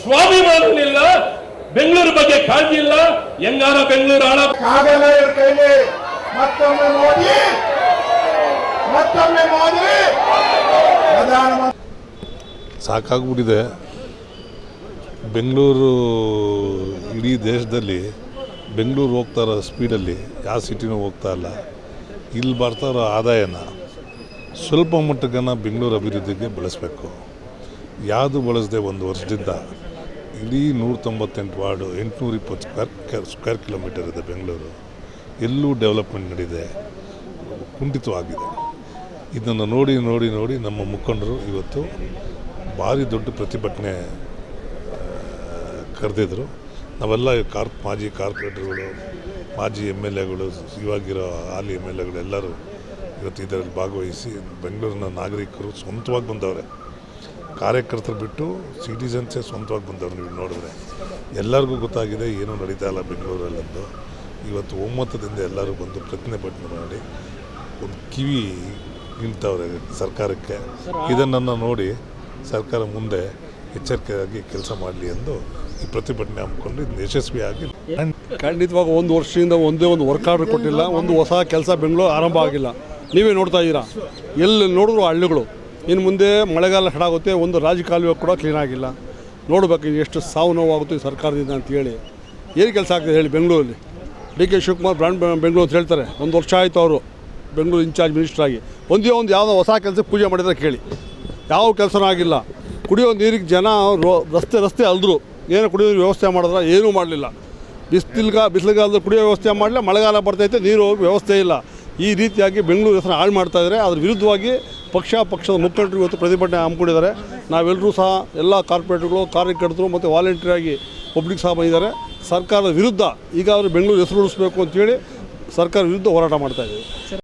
ಸ್ವಾಭಿಮಾನ ಇಲ್ಲ ಬೆಂಗಳೂರು ಬಗ್ಗೆ ಕಾಳಜಿ ಇಲ್ಲ. ಹೆಂಗಾರ ಬೆಂಗಳೂರು ಹಾಳ ಕೈಲಿ ಮತ್ತೊಮ್ಮೆ ಮೋದಿ ಮತ್ತೊಮ್ಮೆ ಮೋದಿ. ಪ್ರಧಾನಮಂತ್ರಿ ಸಾಕಾಗ್ಬಿಟ್ಟಿದೆ. ಬೆಂಗಳೂರು ಇಡೀ ದೇಶದಲ್ಲಿ ಬೆಂಗಳೂರು ಹೋಗ್ತಾ ಇರೋ ಸ್ಪೀಡಲ್ಲಿ ಯಾವ ಸಿಟಿನೂ ಹೋಗ್ತಾ ಇಲ್ಲ. ಇಲ್ಲಿ ಬರ್ತಾ ಇರೋ ಆದಾಯನ ಸ್ವಲ್ಪ ಮಟ್ಟಕ್ಕನ್ನು ಬೆಂಗಳೂರು ಅಭಿವೃದ್ಧಿಗೆ ಬಳಸಬೇಕು. ಯಾವುದು ಬಳಸದೆ ಒಂದು ವರ್ಷದಿಂದ ಇಡೀ ನೂರ ತೊಂಬತ್ತೆಂಟು ವಾರ್ಡು ಎಂಟುನೂರ ಇಪ್ಪತ್ತು ಸ್ಕ್ವೇರ್ ಸ್ಕ್ವೇರ್ ಕಿಲೋಮೀಟರ್ ಇದೆ ಬೆಂಗಳೂರು. ಎಲ್ಲೂ ಡೆವಲಪ್ಮೆಂಟ್ ನಡೆದಿದೆ ಕುಂಠಿತವಾಗಿದೆ. ಇದನ್ನು ನೋಡಿ ನೋಡಿ ನೋಡಿ ನಮ್ಮ ಮುಖಂಡರು ಇವತ್ತು ಭಾರಿ ದೊಡ್ಡ ಪ್ರತಿಭಟನೆ ಕರೆದಿದ್ರು. ನಾವೆಲ್ಲ ಕಾರ್ಪ್, ಮಾಜಿ ಕಾರ್ಪೊರೇಟರ್ಗಳು, ಮಾಜಿ ಎಂ ಎಲ್ ಎಗಳು, ಇವಾಗಿರೋ ಹಾಲಿ ಎಂ ಎಲ್ ಎಗಳು ಎಲ್ಲರೂ ಇವತ್ತು ಇದರಲ್ಲಿ ಭಾಗವಹಿಸಿ ಬೆಂಗಳೂರಿನ ನಾಗರಿಕರು ಸ್ವಂತವಾಗಿ ಬಂದವ್ರೆ. ಕಾರ್ಯಕರ್ತರು ಬಿಟ್ಟು ಸಿಟಿಸನ್ಸೇ ಸ್ವಂತವಾಗಿ ಬಂದವ್ರು ನೀವು ನೋಡಿದ್ರೆ. ಎಲ್ಲರಿಗೂ ಗೊತ್ತಾಗಿದೆ ಏನೂ ನಡೀತಾ ಇಲ್ಲ ಬೆಂಗಳೂರಲ್ಲಂದು ಇವತ್ತು ಒಮ್ಮತದಿಂದ ಎಲ್ಲರೂ ಬಂದು ಪ್ರತಿಭಟನೆ ಮಾಡಿ ಒಂದು ಕಿವಿ ನಿಲ್ತವ್ರೆ ಸರ್ಕಾರಕ್ಕೆ. ಇದನ್ನು ನೋಡಿ ಸರ್ಕಾರ ಮುಂದೆ ಎಚ್ಚರಿಕೆಯಾಗಿ ಕೆಲಸ ಮಾಡಲಿ ಎಂದು ಈ ಪ್ರತಿಭಟನೆ ಹಮ್ಮಿಕೊಂಡು ಇದು ಯಶಸ್ವಿಯಾಗಿ ಖಂಡಿತವಾಗ ಒಂದು ವರ್ಷದಿಂದ ಒಂದೇ ಒಂದು ವರ್ಕ್ ಆರ್ಡರ್ ಕೊಟ್ಟಿಲ್ಲ ಒಂದು ಹೊಸ ಕೆಲಸ ಬೆಂಗಳೂರು ಆರಂಭ ಆಗಿಲ್ಲ. ನೀವೇ ನೋಡ್ತಾ ಇದ್ದೀರಾ? ಎಲ್ಲಿ ನೋಡಿದ್ರು ಹಳ್ಳಿಗಳು. ಇನ್ನು ಮುಂದೆ ಮಳೆಗಾಲ ಆಗುತ್ತೆ ಒಂದು ರಾಜಕಾಲುವೆ ಕೂಡ ಕ್ಲೀನ್ ಆಗಿಲ್ಲ. ನೋಡಬೇಕು ಎಷ್ಟು ಸಾವು ನೋವಾಗುತ್ತೆ ಸರ್ಕಾರದಿಂದ ಅಂತೇಳಿ ಏನು ಕೆಲಸ ಆಗ್ತದೆ ಹೇಳಿ ಬೆಂಗಳೂರಲ್ಲಿ? D K Shivakumar brand Bengaluru ಅಂತ ಹೇಳ್ತಾರೆ. ಒಂದು ವರ್ಷ ಆಯಿತು ಅವರು ಬೆಂಗಳೂರು ಇನ್ಚಾರ್ಜ್ ಮಿನಿಸ್ಟರ್ ಆಗಿ. ಒಂದೇ ಒಂದು ಯಾವುದೋ ಹೊಸ ಕೆಲಸ ಪೂಜೆ ಮಾಡಿದ್ರೆ ಕೇಳಿ. ಯಾವ ಕೆಲಸನೂ ಆಗಿಲ್ಲ. ಕುಡಿಯೋ ನೀರಿಗೆ ಜನ ರಸ್ತೆ ರಸ್ತೆ ಅಲ್ದ್ರು. ಏನೋ ಕುಡಿಯೋ ವ್ಯವಸ್ಥೆ ಮಾಡಿದ್ರೆ? ಏನೂ ಮಾಡಲಿಲ್ಲ. ಬಿಸಿಲ್ಗ ಬಿಸಿಲುಗಾಲದಲ್ಲಿ ಕುಡಿಯೋ ವ್ಯವಸ್ಥೆ ಮಾಡಲಿಲ್ಲ, ಮಳೆಗಾಲ ಬರ್ತೈತೆ ನೀರು ವ್ಯವಸ್ಥೆ ಇಲ್ಲ. ಈ ರೀತಿಯಾಗಿ ಬೆಂಗಳೂರು ಹೆಸರು ಹಾಳು ಮಾಡ್ತಾ ಇದ್ದಾರೆ ಅದ್ರ ವಿರುದ್ಧವಾಗಿ ಪಕ್ಷ ಪಕ್ಷದ ಮುಖಂಡರು ಇವತ್ತು ಪ್ರತಿಭಟನೆ ಹಮ್ಮಿಕೊಂಡಿದ್ದಾರೆ. ನಾವೆಲ್ಲರೂ ಸಹ ಎಲ್ಲ ಕಾರ್ಪೊರೇಟ್ಗಳು ಕಾರ್ಯಕರ್ತರು ಮತ್ತು ವಾಲಂಟಿಯರಾಗಿ ಪಬ್ಲಿಕ್ ಸಹ ಬಂದಿದ್ದಾರೆ. ಸರ್ಕಾರದ ವಿರುದ್ಧ ಈಗಾದರೂ ಬೆಂಗಳೂರು ಹೆಸರು ಉಳಿಸ್ಬೇಕು ಅಂತೇಳಿ ಸರ್ಕಾರ ವಿರುದ್ಧ ಹೋರಾಟ ಮಾಡ್ತಾ ಇದ್ದೀವಿ